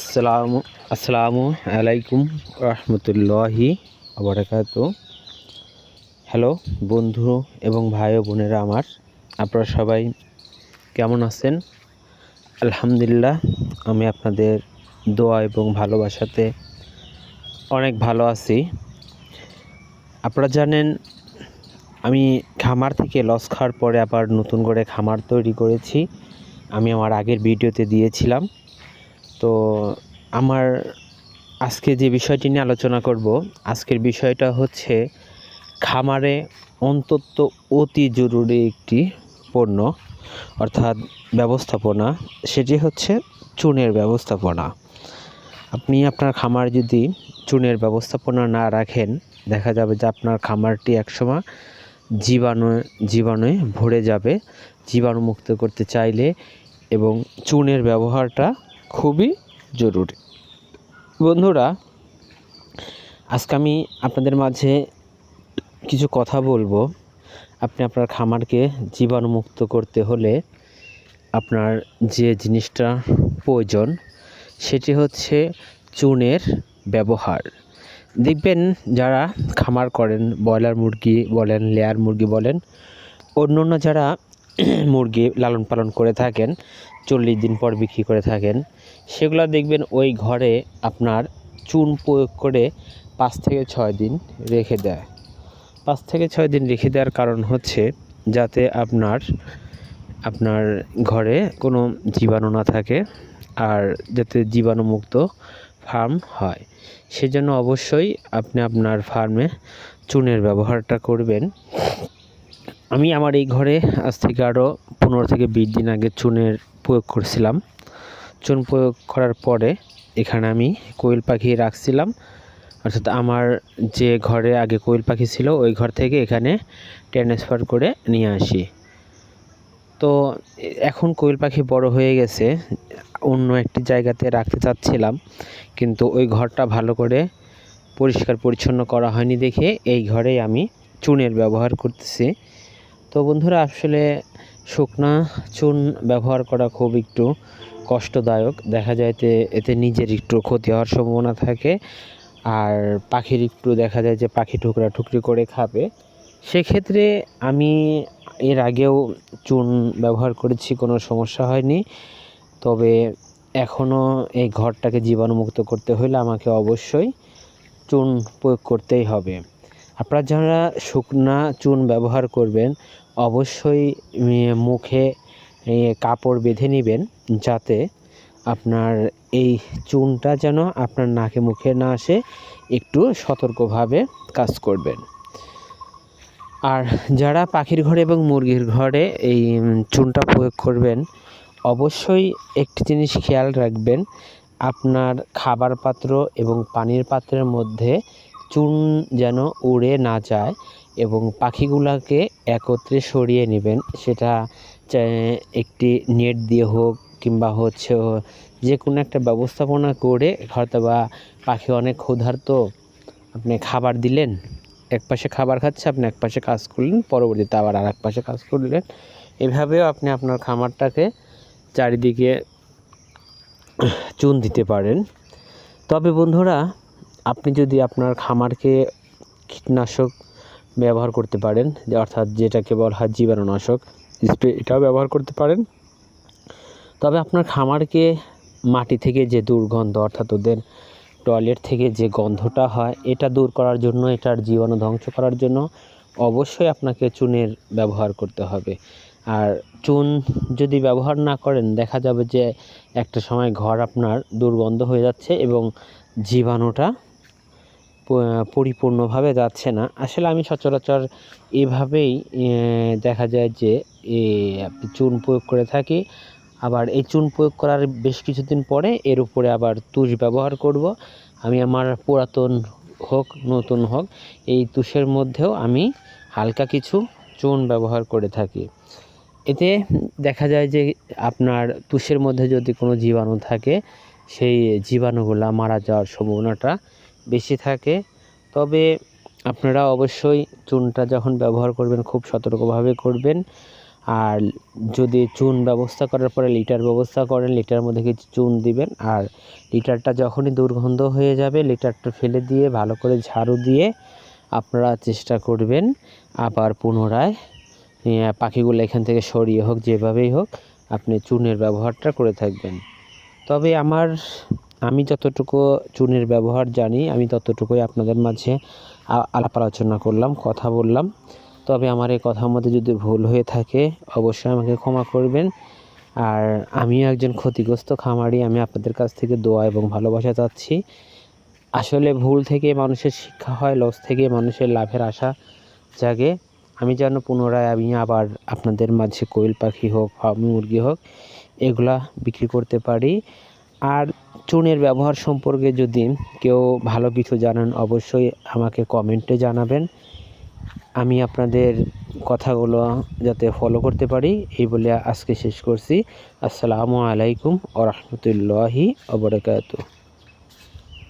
আসসালামু আসসালামু আলাইকুম রহমতুল্লাহি আবরাকাত হ্যালো বন্ধু এবং ভাই ও বোনেরা আমার, আপনারা সবাই কেমন আছেন? আলহামদুলিল্লাহ, আমি আপনাদের দোয়া এবং ভালোবাসাতে অনেক ভালো আছি। আপনারা জানেন, আমি খামার থেকে লস খাওয়ার পরে আবার নতুন করে খামার তৈরি করেছি। আমি আমার আগের ভিডিওতে দিয়েছিলাম। তো আমার আজকে যে বিষয়টি নিয়ে আলোচনা করব, আজকের বিষয়টা হচ্ছে খামারে অন্তত অতি জরুরি একটি পণ্য, অর্থাৎ ব্যবস্থাপনা, সেটি হচ্ছে চুনের ব্যবস্থাপনা। আপনি আপনার খামার যদি চুনের ব্যবস্থাপনা না রাখেন, দেখা যাবে যে আপনার খামারটি একসময় জীবাণু জীবাণুয়ে ভরে যাবে। জীবাণুমুক্ত করতে চাইলে এবং চুনের ব্যবহারটা খুবই জরুরি। বন্ধুরা, আজকে আমি আপনাদের মাঝে কিছু কথা বলব। আপনি আপনার খামারকে জীবাণুমুক্ত করতে হলে আপনার যে জিনিসটা প্রয়োজন, সেটি হচ্ছে চুনের ব্যবহার। দেখবেন যারা খামার করেন, ব্রয়লার মুরগি বলেন, লেয়ার মুরগি বলেন অন্য অন্য যারা মুরগি লালন পালন করে থাকেন, চল্লিশ দিন পর বিক্রি করে থাকেন সেগুলো দেখবেন ওই ঘরে আপনার চুন প্রয়োগ করে পাঁচ থেকে ছয় দিন রেখে দেয়। পাঁচ থেকে ছয় দিন রেখে দেওয়ার কারণ হচ্ছে যাতে আপনার আপনার ঘরে কোনো জীবাণু না থাকে আর যাতে জীবাণুমুক্ত ফার্ম হয়। সেজন্য অবশ্যই আপনি আপনার ফার্মে চুনের ব্যবহারটা করবেন। আমি আমার এই ঘরে আজ থেকে আরও পনেরো থেকে বিশ দিন আগে চুনের প্রয়োগ করছিলাম। চুন প্রয়োগ করার পরে এখানে আমি কোয়েল পাখি রাখছিলাম। অর্থাৎ আমার যে ঘরে আগে কোয়েল পাখি ছিল, ওই ঘর থেকে এখানে ট্রান্সফার করে নিয়ে আসি। তো এখন কোয়েল পাখি বড় হয়ে গেছে, অন্য একটি জায়গাতে রাখতে চাচ্ছিলাম, কিন্তু ওই ঘরটা ভালো করে পরিষ্কার পরিচ্ছন্ন করা হয়নি দেখে এই ঘরেই আমি চুনের ব্যবহার করতেছি। তো বন্ধুরা, আসলে শুকনা চুন ব্যবহার করা খুব একটু কষ্টদায়ক। দেখা যায় যে এতে নিজের একটু ক্ষতি হওয়ার সম্ভাবনা থাকে। আর পাখির একটু দেখা যায় যে পাখি টুকরা টুকরি করে খাবে। সেক্ষেত্রে আমি এর আগেও চুন ব্যবহার করেছি, কোনো সমস্যা হয়নি। তবে এখনও এই ঘরটাকে জীবাণুমুক্ত করতে হলে আমাকে অবশ্যই চুন প্রয়োগ করতেই হবে। আপনারা যারা শুকনা চুন ব্যবহার করবেন, অবশ্যই মুখে কাপড় বেঁধে নেবেন যাতে আপনার এই চুনটা যেন আপনার নাকে মুখে না আসে, একটু সতর্কভাবে কাজ করবেন। আর যারা পাখির ঘরে এবং মুরগির ঘরে এই চুনটা প্রয়োগ করবেন, অবশ্যই একটি জিনিস খেয়াল রাখবেন, আপনার খাবার পাত্র এবং পানির পাত্রের মধ্যে চুন যেন উড়ে না যায় এবং পাখিগুলোকে একত্রে সরিয়ে নেবেন। সেটা একটি নেট দিয়ে হোক কিংবা হচ্ছে যে কোনো একটা ব্যবস্থাপনা করে হয়তো বা পাখি অনেক ক্ষুধার্ত। আপনি খাবার দিলেন, এক পাশে খাবার খাচ্ছে, আপনি এক পাশে কাজ করলেন, পরবর্তীতে আবার আর এক পাশে কাজ করলেন। এভাবেও আপনি আপনার খামারটাকে চারিদিকে চুন দিতে পারেন। তবে বন্ধুরা আপনি যদি আপনার খামারকে কীটনাশক ব্যবহার করতে পারেন অর্থাৎ যেটাকে বলা হয় জীবাণুনাশক, স্প্রে, এটাও ব্যবহার করতে পারেন। তবে আপনার খামারকে মাটি থেকে যে দুর্গন্ধ, অর্থাৎ ওদের টয়লেট থেকে যে গন্ধটা হয়, এটা দূর করার জন্য, এটার জীবাণু ধ্বংস করার জন্য অবশ্যই আপনাকে চুনের ব্যবহার করতে হবে। আর চুন যদি ব্যবহার না করেন, দেখা যাবে যে একটা সময় ঘর আপনার দুর্গন্ধ হয়ে যাচ্ছে এবং জীবাণুটা পরিপূর্ণভাবে যাচ্ছে না। আসলে আমি সচরাচর এভাবেই দেখা যায় যে চুন প্রয়োগ করে থাকি, আবার এই চুন প্রয়োগ করার বেশ কিছুদিন পরে এর উপরে আবার তুষ ব্যবহার করব। আমি আমার পুরাতন হোক, নতুন হোক, এই তুষের মধ্যেও আমি হালকা কিছু চুন ব্যবহার করে থাকি। এতে দেখা যায় যে, আপনার তুষের মধ্যে যদি কোনো জীবাণু থাকে, সেই জীবাণুগুলো মারা যাওয়ার সম্ভাবনাটা বেশি থাকে। তবে আপনারা অবশ্যই চুনটা যখন ব্যবহার করবেন, খুব সতর্কভাবে করবেন। আর যদি চুন ব্যবস্থা করার পরে লিটার ব্যবস্থা করেন, লিটার মধ্যে কিছু চুন দিবেন। আর লিটারটা যখনই দুর্গন্ধ হয়ে যাবে, লিটারটা ফেলে দিয়ে ভালো করে ঝাড়ু দিয়ে আপনারা চেষ্টা করবেন আবার পুনরায় পাখিগুলো এখান থেকে সরিয়ে হোক, যেভাবেই হোক, আপনি চুনের ব্যবহারটা করে থাকবেন। তবে আমার আমি যতটুকু চুনের ব্যবহার জানি, আমি ততটুকুই আপনাদের মাঝে আলাপ আলোচনা করলাম, কথা বললাম। তবে আমার এই কথার মধ্যে যদি ভুল হয়ে থাকে, অবশ্যই আমাকে ক্ষমা করবেন। আর আমিও একজন ক্ষতিগ্রস্ত খামারি, আমি আপনাদের কাছ থেকে দোয়া এবং ভালোবাসা চাচ্ছি। আসলে ভুল থেকে মানুষের শিক্ষা হয় লস থেকে মানুষের লাভের আশা জাগে। আমি যেন পুনরায় আমি আবার আপনাদের মাঝে কোয়েল পাখি হোক ফার্মি মুরগি হোক, এগুলা বিক্রি করতে পারি। আর চুনের ব্যবহার সম্পর্কে যদি কেউ ভালো কিছু জানান, অবশ্যই আমাকে কমেন্টে জানাবেন। আমি আপনাদের কথাগুলো যাতে ফলো করতে পারি, এই বলে আজকে শেষ করছি। আসসালামু আলাইকুম ও রহমতুল্লাহি